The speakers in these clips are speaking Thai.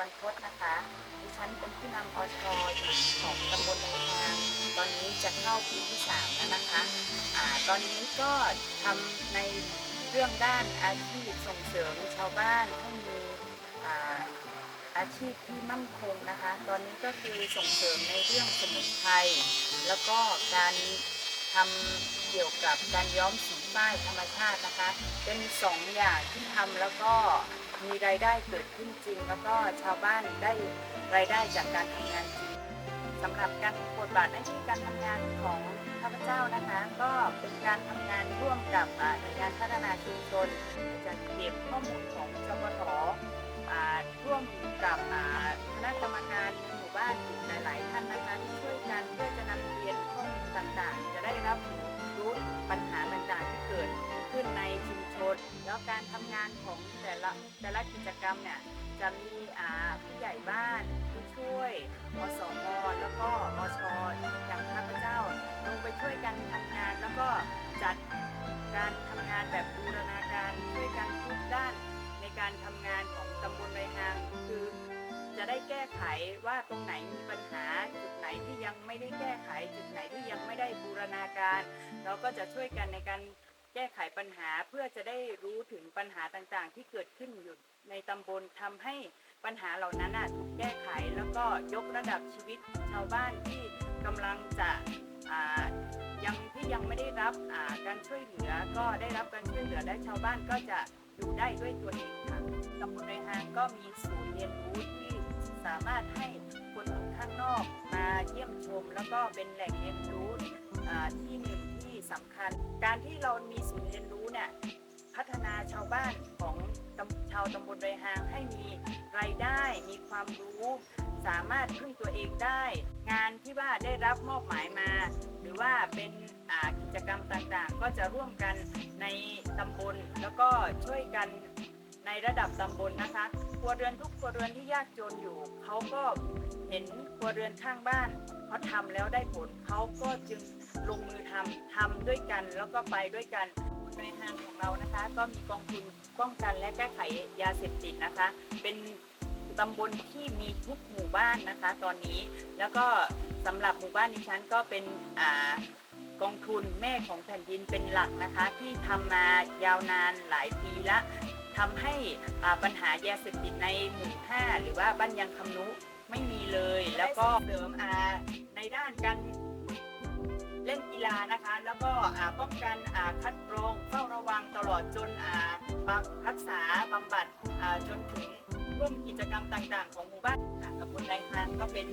บรรพตนะคะ ดิฉันเป็นผู้นำอชอยู่ของตำบลในทาง ตอนนี้จะเข้าปีที่สามแล้วนะคะอ่าตอนนี้ก็ทำในเรื่องด้านอาชีพส่งเสริมชาวบ้านให้มีอ่าอาชีพที่มั่นคงนะคะ ตอนนี้ก็คือส่งเสริมในเรื่องสมุนไพรแล้วก็การทำเกี่ยวกับการย้อมสี ฝ้ายธรรมชาตินะคะ เป็นสองอย่างที่ทำแล้วก็มีรายได้เกิดขึ้นจริง แล้วก็ชาวบ้านได้รายได้จากการทำงานจริงสำหรับการบทบาทหน้าที่การทำงานของข้าพเจ้านะคะ ก็เป็นการทำงานร่วมกับหน่วยงานพัฒนาชุมชนจะเก็บข้อมูลของจปท อ่าผู้ใหญ่บ้านผู้ช่วยอสมแล้วก็อชอย่างข้าพเจ้าลงไปช่วยกันทำงาน แล้วก็จัดการทำงานแบบบูรณาการช่วยกันทุกด้านในการทำงานของตำบลไรนางคือ จะได้แก้ไขว่าตรงไหนมีปัญหาจุดไหนที่ยังไม่ได้แก้ไขจุดไหนที่ยังไม่ได้บูรณาการ เราก็จะช่วยกันในการแก้ไขปัญหาเพื่อจะได้รู้ถึงปัญหาต่างๆ ที่เกิดขึ้นอยู่ในตำบลทำให้ ปัญหาเหล่านั้นน่ะถูกแก้ไขแล้วก็ยกระดับชีวิตชาวบ้านที่กำลังจะยังที่ยังไม่ได้รับการช่วยเหลือ ก็ได้รับการช่วยเหลือและชาวบ้านก็จะอยู่ได้ด้วยตัวเองค่ะตำบลในฮางก็มีศูนย์เรียนรู้ที่สามารถให้คนข้างนอกมาเยี่ยมชม แล้วก็เป็นแหล่งเรียนรู้ที่หนึ่งที่สำคัญ การที่เรามีศูนย์เรียนรู้เนี่ยพัฒนาชาวบ้านของ ชาวตำบลไรหางให้มีรายได้ มีความรู้ สามารถพึ่งตัวเองได้ งานที่ว่าได้รับมอบหมายมา หรือว่าเป็นกิจกรรมต่างๆ ก็จะร่วมกันในตำบลแล้วก็ช่วยกันในระดับตำบลนะคะครัวเรือนทุกครัวเรือนที่ยากจนอยู่ เขาก็เห็นครัวเรือนข้างบ้านเขาทำแล้วได้ผลเขาก็จึงลงมือทำทำด้วยกันแล้วก็ไปด้วยกัน ในทางของเรานะคะ ก็มีกองทุนป้องกันและแก้ไขยาเสพติดนะคะ เป็นตำบลที่มีทุกหมู่บ้านนะคะ ตอนนี้แล้วก็สำหรับหมู่บ้านดิฉันก็เป็นอ่ากองทุนแม่ของแผ่นดินเป็นหลักนะคะ ที่ทำมายาวนานหลายปีละทำให้อ่าปัญหายาเสพติดในหมู่ห้าหรือว่าบ้านยังคำนุไม่มีเลย แล้วก็เสริมอาในด้านการ ล่นกีฬานะคะ แล้วก็ป้องกันคัดกรองเฝ้าระวังตลอดจนบำรักษาบำบัดจนถึงร่วมกิจกรรมต่างๆ ของหมู่บ้านตำบลไรฮานก็เป็น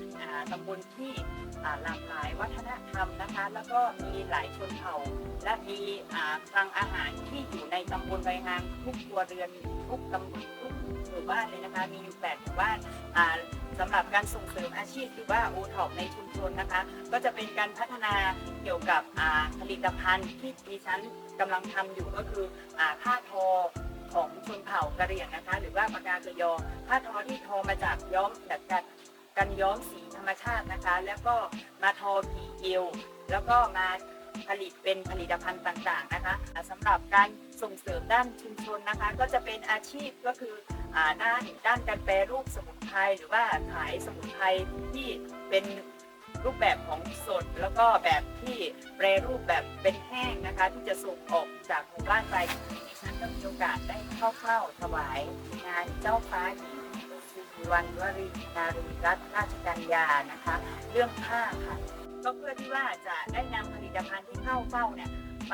ตำบลที่หลากหลายวัฒนธรรมนะคะ แล้วก็มีหลายชนเผ่า และมีอ่าคลังอาหารที่อยู่ในตำบลไรฮานทุกครัวเรือนทุกตำบลทุกหมู่บ้านเลยนะคะ มีอยู่แปดหมู่บ้าน สำหรับการส่งเสริมอาชีพหรือว่าโอท็อปในชุมชนนะคะ ก็จะเป็นการพัฒนาเกี่ยวกับผลิตภัณฑ์ที่ดิฉันกำลังทำอยู่ก็คือผ้าทอของชนเผ่ากะเหรี่ยงนะคะ หรือว่าปากากะยอผ้าทอที่ทอมาจากย้อมแบบกันกันย้อมสีธรรมชาตินะคะ แล้วก็มาทอผีเอวแล้วก็มาผลิตเป็นผลิตภัณฑ์ต่างๆนะคะอ่าสำหรับการ ส่งเสริมด้านชุมชนนะคะ ก็จะเป็นอาชีพก็คืออด้านด้านการแปรรูปสมุนไพรหรือว่าขายสมุนไพรที่เป็นรูปแบบของสด แล้วก็แบบที่แปรรูปแบบเป็นแห้งนะคะ ที่จะส่งออกจากหมู่บ้านไปดิฉันก็มีโอกาสได้เข้าเข้าถวายงานเจ้าฟ้าหญิงสิริวัณวรีนารีรัตนราชกัญญานะคะ เรื่องผ้าค่ะก็เพื่อที่ว่าจะได้นำผลิตภัณฑ์ที่เข้าเฝ้าเนี่ยไป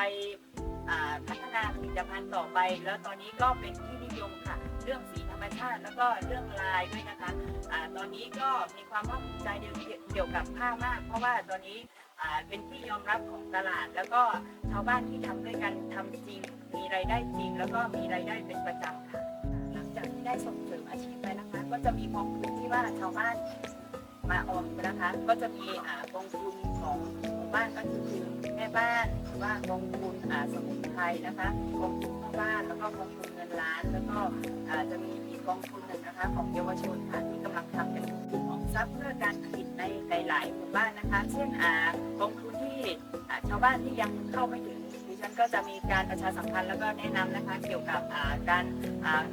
พัฒนาผลิตภัณฑ์ต่อไป แล้วตอนนี้ก็เป็นที่นิยมค่ะ เรื่องสีธรรมชาติ แล้วก็เรื่องลายด้วยนะคะอ่าตอนนี้ก็มีความภาคภูมิใจเกี่ยวกับผ้ามาก เพราะว่าตอนนี้เป็นที่ยอมรับของตลาด แล้วก็ชาวบ้านที่ทำด้วยกันทำจริง มีรายได้จริง แล้วก็มีรายได้เป็นประจำค่ะ หลังจากที่ได้ส่งเสริมอาชีพไปนะคะ ก็จะมีกองทุนที่ว่าชาวบ้าน มาออมนะคะ ก็จะมีกองทุนของหมู่บ้านก็คือแม่บ้านหรือว่ากองทุนสมุนไพรนะคะกองทุนพ่อบ้านแล้วก็กองทุนเงินล้าน แล้วก็จะมีอีกกองทุนหนึ่งนะคะของเยาวชนค่ะที่กำลังทำเป็นกลุ่มออมทรัพย์เพื่อการผลิตในหลายๆหมู่บ้านนะคะ เช่นกองทุนที่ชาวบ้านที่ยังเข้าไม่ถึง ดิฉันฉันก็จะมีการประชาสัมพันธ์แล้วก็แนะนำนะคะเกี่ยวกับการ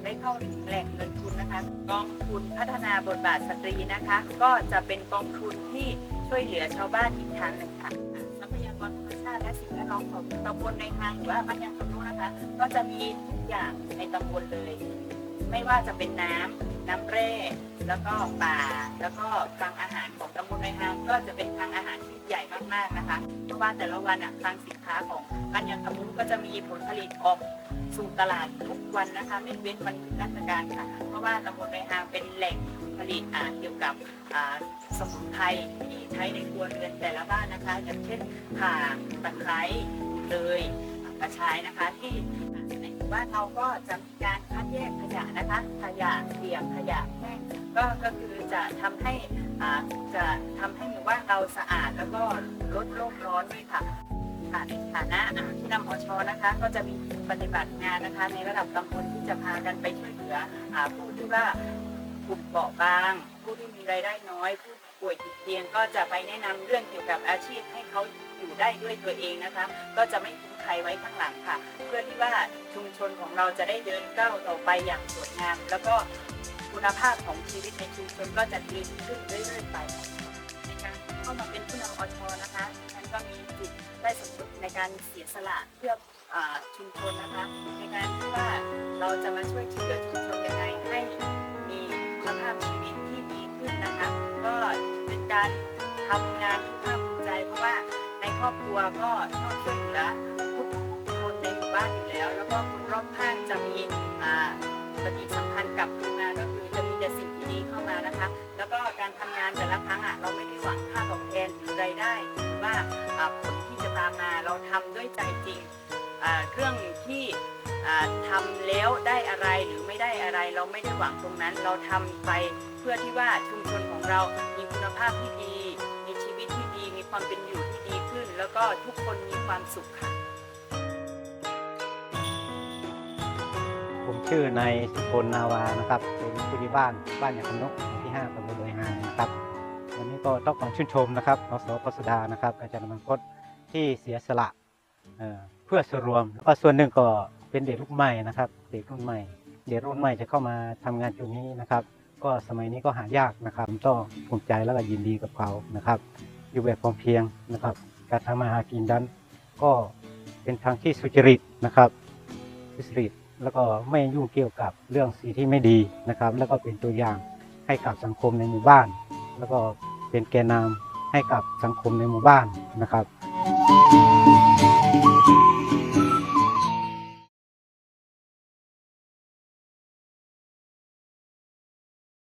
ได้เข้าถึงแหล่งเงินทุนนะคะกองทุนพัฒนาบทบาทสตรีนะคะ ก็จะเป็นกองทุนที่ช่วยเหลือชาวบ้านอีกทางหนึ่งค่ะทรัพยากรธรรมชาติและสิ่งแวดล้อมของตำบลในทางหรือว่าบ้านยางคำรู้นะคะ ก็จะมีทุกอย่างในตำบลเลย ไม่ว่าจะเป็นน้ำน้ำแร่แล้วก็ป่า แล้วก็คลังอาหารของตำบลในทางก็จะเป็นคลังอาหารที่ ใหญ่มากๆนะคะ เพราะว่าแต่ละวันอะคลังสินค้าของบ้านยางคำรู้ก็จะมีผลผลิตออกสู่ตลาดทุกวันนะคะ ไม่เว้นวันหยุดราชการค่ะ เพราะว่าตำบลในทางเป็นแหล่งผลิตอ่าเกี่ยวกับอ่าสมุนไพรที่ใช้ในครัวเรือนแต่ละบ้านนะคะ อย่างเช่นข่าตะไคร้เลยกระชายนะคะที่ในหมู่บ้านเราก็จะมีการ คัดแยกขยะนะคะ ขยะเปียกขยะแห้งก็ก็คือจะทำให้อ่าจะทำให้หมู่บ้านเราสะอาดแล้วก็ลดโลกร้อนด้วยค่ะค่ะในฐานะที่นำอชนะคะ ก็จะมีปฏิบัติงานนะคะ ในระดับตำบลที่จะพากันไปช่วยเหลืออผู้ที่ว่ากลุ่มเปราบาง ผู้ที่มีรายได้น้อยผู้ ป่วยติดเตียงก็จะไปแนะนำเรื่องเกี่ยวกับอาชีพให้เขาอยู่ได้ด้วยตัวเองนะคะ ก็จะไม่ทิ้งใครไว้ข้างหลังค่ะ เพื่อที่ว่าชุมชนของเราจะได้เดินก้าวต่อไปอย่างสวยงาม แล้วก็คุณภาพของชีวิตในชุมชนก็จะดีขึ้นเรื่อยๆไปในการเข้ามาเป็นผู้นำอชนะคะฉันก็มีจิตได้สมมติในการเสียสละเพื่ออชุมชนนะคะ ในการที่ว่าเราจะมาช่วยเหลือชุมชน การทำงานที่ภาคภูมิใจเพราะว่าในครอบครัวก็ชอบช่วยเหลือทุกคนในหมู่บ้านอยู่แล้ว แล้วก็คนรอบข้างจะมีอ่าปฏิสัมพันธ์กับคืนมาก็คือจะมีแต่สิ่งที่ดีเข้ามานะคะ แล้วก็การทำงานแต่ละครั้งอะเราไม่ได้หวังค่าตอบแทนหรือรายได้หรือว่าผลที่จะตามมาเราทำด้วยใจจริงเรื่องที่ ทำแล้วได้อะไรหรือไม่ได้อะไร เราไม่ได้หวังตรงนั้น เราทำไปเพื่อที่ว่าชุมชนของเรามีคุณภาพที่ดี มีชีวิตที่ดี มีความเป็นอยู่ที่ดีขึ้น แล้วก็ทุกคนมีความสุขค่ะผมชื่อนายสุพลนาวานะครับเป็นผู้ใหญ่บ้านบ้านอย่างคำนกที่5ตำบลโดยหางนะครับวันนี้ก็ต้องขอชื่นชมนะครับนสกสดานะครับ อาจารย์มังคตที่เสียสละเพื่อส่วนรวมแล้วก็ส่วนหนึ่งก็ เป็นเด็กรุ่นใหม่นะครับ เด็กรุ่นใหม่ เด็กรุ่นใหม่จะเข้ามาทำงานจุดนี้นะครับ ก็สมัยนี้ก็หายากนะครับผมต้องภูมิใจแล้วก็ยินดีกับเขานะครับ อยู่แบบพอเพียงนะครับ การทำมาหากินนั้นก็เป็นทางที่สุจริตนะครับสุจริตแล้วก็ไม่ยุ่งเกี่ยวกับเรื่องสีที่ไม่ดีนะครับ แล้วก็เป็นตัวอย่างให้กับสังคมในหมู่บ้าน แล้วก็เป็นแกนนำให้กับสังคมในหมู่บ้านนะครับ